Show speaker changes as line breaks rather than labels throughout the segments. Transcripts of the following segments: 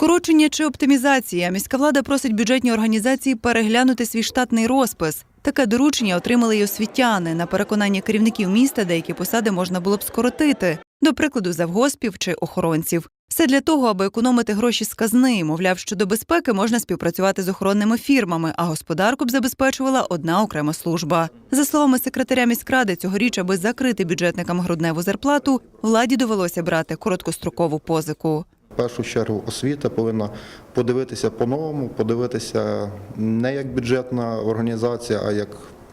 Скорочення чи оптимізація. Міська влада просить бюджетні організації переглянути свій штатний розпис. Таке доручення отримали й освітяни. На переконання керівників міста деякі посади можна було б скоротити, до прикладу, завгоспів чи охоронців. Все для того, аби економити гроші з казни. Мовляв, щодо безпеки можна співпрацювати з охоронними фірмами, а господарку б забезпечувала одна окрема служба. За словами секретаря міськради, цьогоріч, аби закрити бюджетникам грудневу зарплату, владі довелося брати короткострокову позику.
Першу чергу освіта повинна подивитися по-новому, подивитися не як бюджетна організація, а як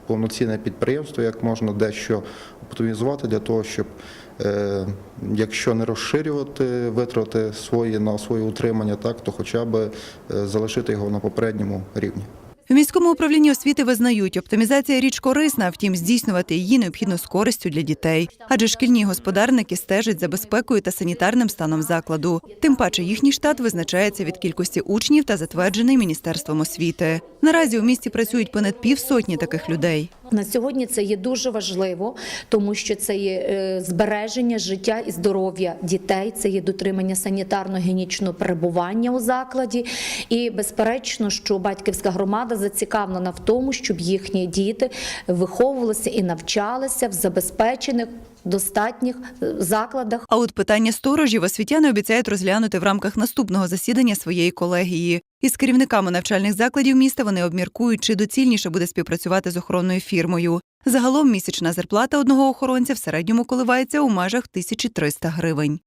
повноцінне підприємство, як можна дещо оптимізувати для того, щоб е, якщо не розширювати витрати свої на своє утримання, так то хоча б е, залишити його на попередньому рівні.
В міському управлінні освіти визнають, оптимізація річ корисна, втім, здійснювати її необхідно з користю для дітей. Адже шкільні господарники стежать за безпекою та санітарним станом закладу. Тим паче їхній штат визначається від кількості учнів та затверджений міністерством освіти. Наразі у місті працюють понад півсотні таких людей.
На сьогодні це є дуже важливо, тому що це є е, збереження життя і здоров'я дітей, це є дотримання санітарно-гігієнічного перебування у закладі. І безперечно, що батьківська громада зацікавлена в тому, щоб їхні діти виховувалися і навчалися в забезпечених достатніх е, закладах.
А от питання сторожів освітяни обіцяють розглянути в рамках наступного засідання своєї колегії. Із керівниками навчальних закладів міста вони обміркують, чи доцільніше буде співпрацювати з охоронною фірмою. Загалом місячна зарплата одного охоронця в середньому коливається у межах 1300 гривень.